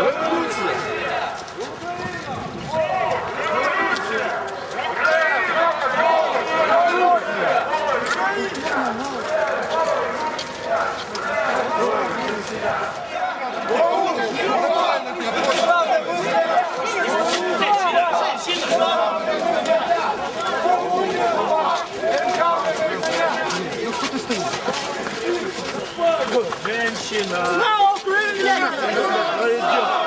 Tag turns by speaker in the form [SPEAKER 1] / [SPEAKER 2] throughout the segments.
[SPEAKER 1] Революція!
[SPEAKER 2] Женщина! Україні!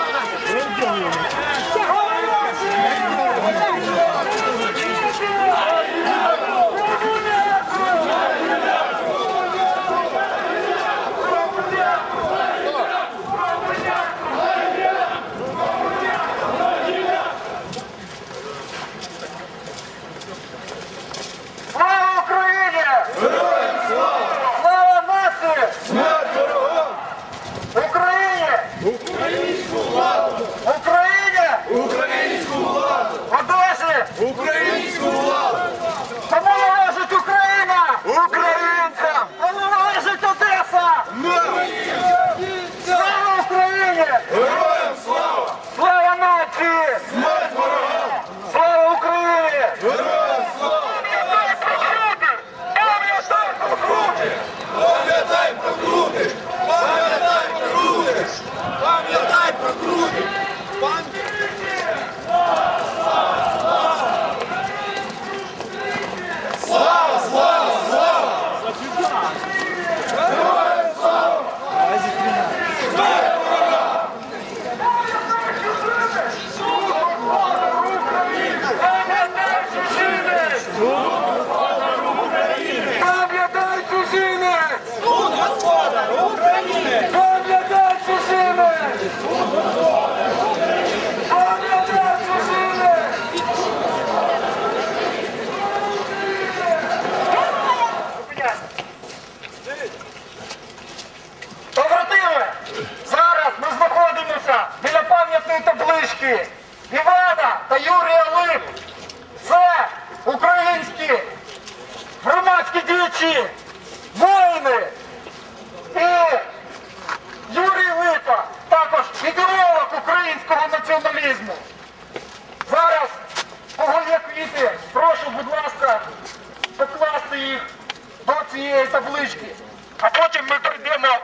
[SPEAKER 2] Таблички. А потім ми прийдемо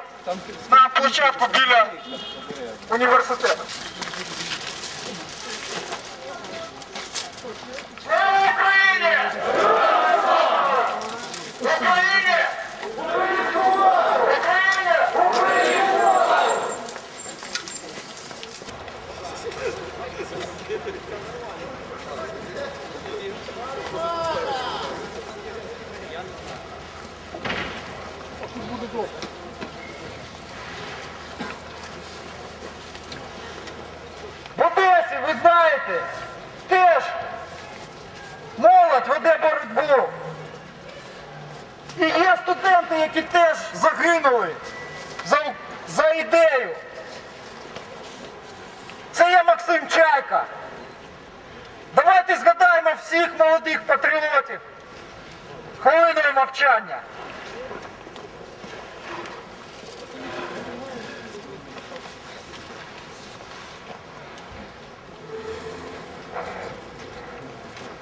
[SPEAKER 2] на площадку біля університету. Слава Україні! В Одесі, ви знаєте, теж молодь веде боротьбу. І є студенти, які теж загинули за, за ідею. Це є Максим Чайка. Давайте згадаємо всіх молодих патріотів. Хвилиною мовчання.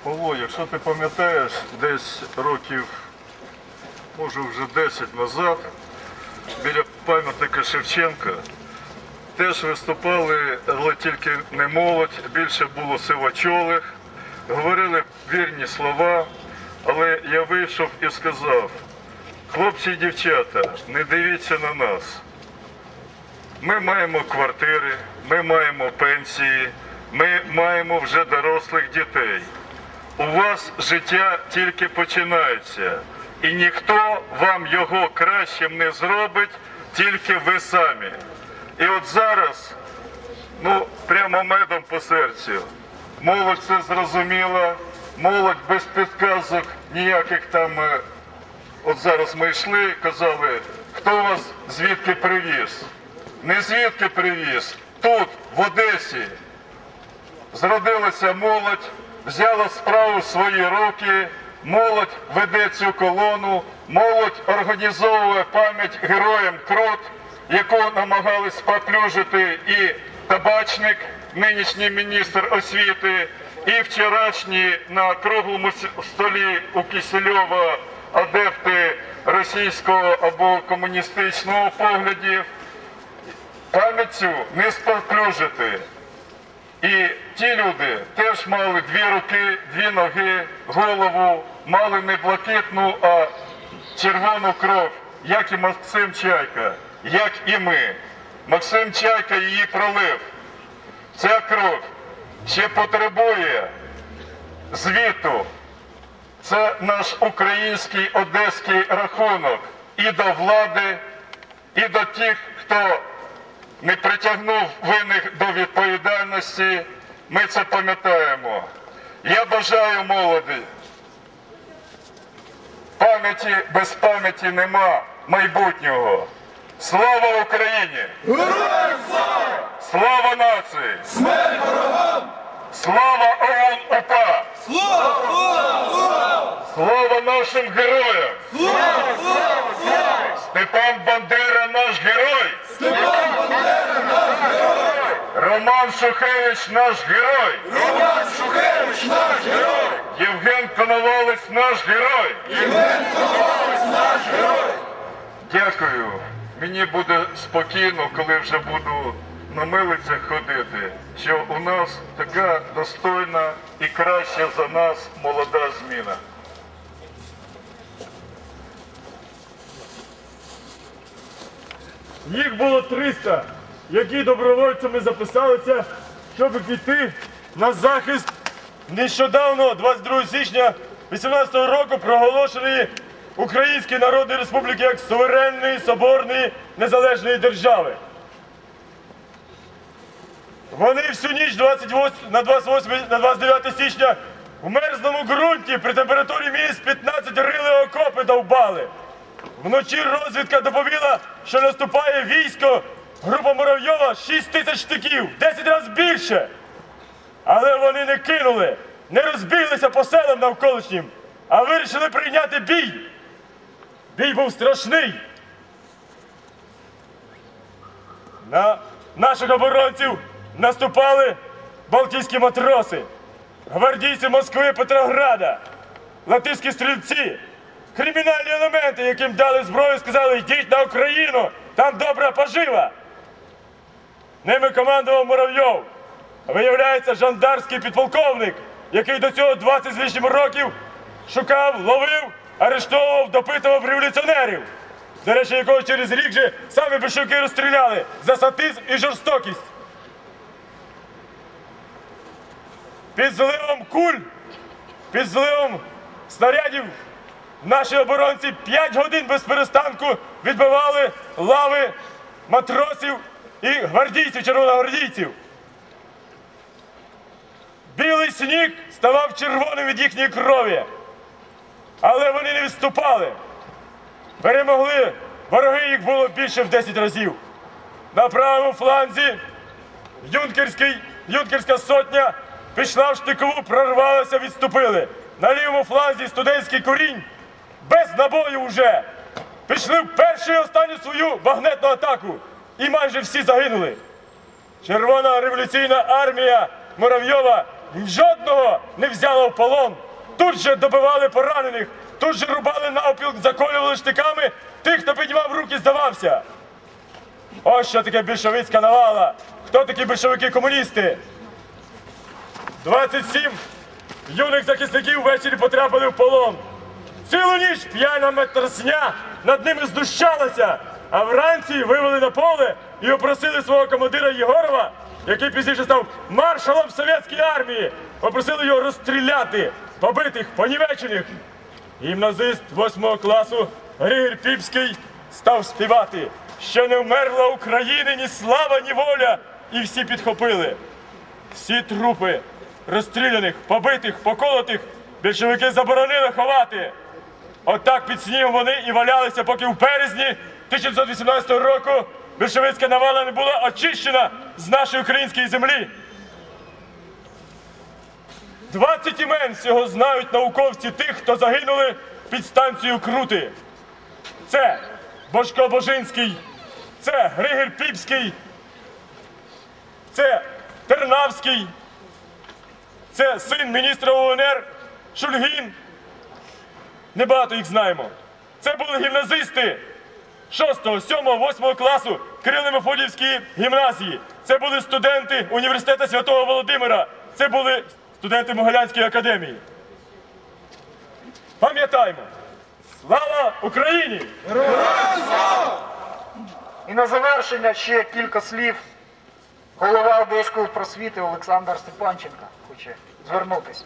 [SPEAKER 3] Павло, якщо ти пам'ятаєш, десь років, може вже 10 назад, біля пам'ятника Шевченка, теж виступали, але тільки не молодь, більше було сивачолих, говорили вірні слова, але я вийшов і сказав, хлопці і дівчата, не дивіться на нас. Ми маємо квартири, ми маємо пенсії, ми маємо вже дорослих дітей. У вас життя тільки починається, і ніхто вам його кращим не зробить, тільки ви самі. І от зараз, ну, прямо медом по серцю, молодь це зрозуміла, молодь без підказок, ніяких там. е, От зараз ми йшли, казали, хто вас звідки привіз? Не звідки привіз, тут, в Одесі, зродилася молодь, взяла справу в свої руки, молодь веде цю колону, молодь організовує пам'ять героям Крот, яку намагались поплюжити і табачник, нинішній міністр освіти, і вчорашні на круглому столі у Кисельова адепти російського або комуністичного поглядів. Пам'ять не споплюжити. І ті люди теж мали дві руки, дві ноги, голову, мали не блакитну, а червону кров як і Максим Чайка, як і ми. Максим Чайка її пролив. Ця кров ще потребує звіту. Це наш український одеський рахунок і до влади, і до тих, хто не притягнув винних до відповідальності. Ми це пам'ятаємо. Я бажаю молоді. Пам'яті без пам'яті нема майбутнього. Слава Україні!
[SPEAKER 1] Героям слава!
[SPEAKER 3] Слава нації!
[SPEAKER 1] Смерть ворогам!
[SPEAKER 3] Слава ОУН УПА!
[SPEAKER 1] Слава! Слава! Слава!
[SPEAKER 3] Слава нашим героям!
[SPEAKER 1] Слава! Слава! Слава!
[SPEAKER 3] Степан Бандера наш герой!
[SPEAKER 1] Степан Бандера наш герой!
[SPEAKER 3] Роман Шухевич наш герой!
[SPEAKER 1] Роман Шухевич наш герой!
[SPEAKER 3] Євген Коновалець наш герой!
[SPEAKER 1] Євген Коновалець наш герой!
[SPEAKER 3] Дякую. Мені буде спокійно, коли вже буду на милицях ходити, що у нас така достойна і краща за нас молода зміна.
[SPEAKER 4] Їх було 300, які добровольцями записалися, щоб піти на захист нещодавно, 22 січня 18 року, проголошеної Української Народної Республіки як суверенної, соборної, незалежної держави. Вони всю ніч 28, на 28 на 29 січня у мерзному ґрунті при температурі мінус 15 рили окопи довбали. Вночі розвідка доповіла, що наступає військо. Група Муравйова 6 тисяч штиків, 10 разів більше. Але вони не кинули, не розбіглися по селам навколишнім, а вирішили прийняти бій. Бій був страшний. На наших оборонців наступали балтійські матроси, гвардійці Москви Петрограда, латиські стрільці, кримінальні елементи, яким дали зброю, сказали, йдіть на Україну, там добра пожива. Ними командував Муравйов. Виявляється, жандарський підполковник, який до цього 20 з лишнім років шукав, ловив, арештовував, допитував революціонерів. До речі, якого через рік же самі більшовики розстріляли за сатизм і жорстокість. Під зливом куль, під зливом снарядів наші оборонці 5 годин без перестанку відбивали лави матросів і гвардійців, червоногвардійців. Білий сніг ставав червоним від їхньої крові. Але вони не відступали. Перемогли. Вороги їх було більше в 10 разів. На правому фланзі юнкерська сотня пішла в штикову, прорвалася, відступили. На лівому фланзі студентський корінь без набою вже. Пішли в першу і останню свою багнетну атаку. І майже всі загинули. Червона революційна армія Муравйова жодного не взяла в полон. Тут же добивали поранених, тут же рубали навпіл, заколювали штиками тих, хто піднімав руки, здавався. Ось що таке більшовицька навала. Хто такі більшовики-комуністи? 27 юних захисників ввечері потрапили в полон. Цілу ніч п'яна матросня над ними знущалася, а вранці вивели на поле і опросили свого командира Єгорова, який пізніше став маршалом совєтської армії. Попросили його розстріляти побитих, понівечених. Гімназист 8 класу Григір Піпський став співати, що не вмерла України ні слава, ні воля, і всі підхопили. Всі трупи розстріляних, побитих, поколотих більшовики заборонили ховати. Отак під снігом вони і валялися, поки в березні 1918 року більшовицька навала не була очищена з нашої української землі. 20 імен всього знають науковці тих, хто загинули під станцією Крути. Це Божко Божинський, це Григір Піпський, це Тернавський, це син міністра УНР Шульгін. Небагато їх знаємо. Це були гімназисти 6, 7, 8 класу Кирило-Мефодіївської гімназії. Це були студенти університету Святого Володимира. Це були студенти Могилянської академії. Пам'ятаємо, Слава Україні!
[SPEAKER 2] І на завершення ще кілька слів. Голова Одеської просвіти Олександр Степанченко хоче звернутися.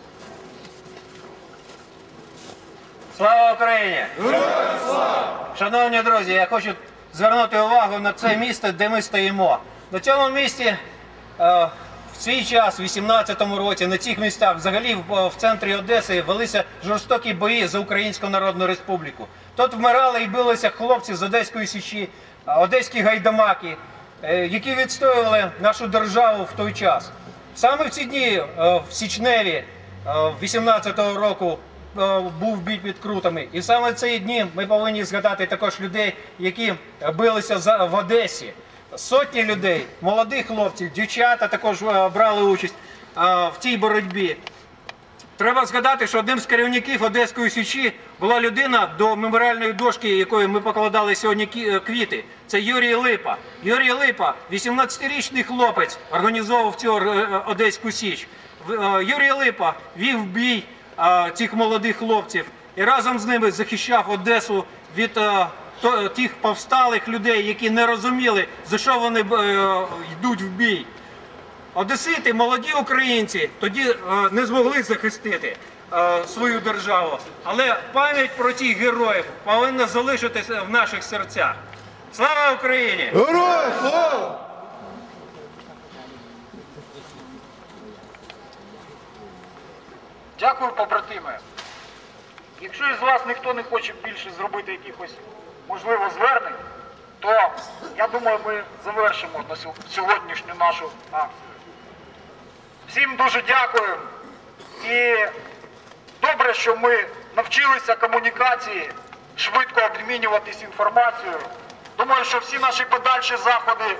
[SPEAKER 5] Слава Україні! Шановні друзі, я хочу звернути увагу на це місто, де ми стоїмо. На цьому місці е, в свій час, в 18-му році, на цих містах, взагалі в, центрі Одеси, велися жорстокі бої за Українську Народну Республіку. Тут вмирали і билися хлопці з Одеської січі, е, одеські гайдамаки, е, які відстоювали нашу державу в той час. Саме в ці дні, в січневі е, 18-го року, був бій під крутами. І саме ці дні ми повинні згадати також людей, які билися в Одесі. Сотні людей, молодих хлопців, дівчата також е, брали участь е, в цій боротьбі. Треба згадати, що одним з керівників Одеської січі була людина до меморіальної дошки, якої ми покладали сьогодні е, квіти. Це Юрій Липа. Юрій Липа, 18-річний хлопець, організовував цю е, Одеську Січ. Е, Юрій Липа вів бій е, цих молодих хлопців і разом з ними захищав Одесу від тих повсталих людей, які не розуміли, за що вони е, йдуть в бій. Одесити, молоді українці, тоді не змогли захистити свою державу. Але пам'ять про тих героїв повинна залишитися в наших серцях. Слава Україні!
[SPEAKER 1] Героям слава!
[SPEAKER 2] Дякую, побратими. Якщо із вас ніхто не хоче більше зробити якихось, можливо, звернень, то я думаю, ми завершимо на сьогоднішню нашу акцію. Всім дуже дякую. І добре, що ми навчилися комунікації, швидко обмінюватись інформацією. Думаю, що всі наші подальші заходи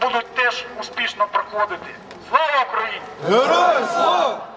[SPEAKER 2] будуть теж успішно проходити. Слава Україні!
[SPEAKER 1] Героям слава!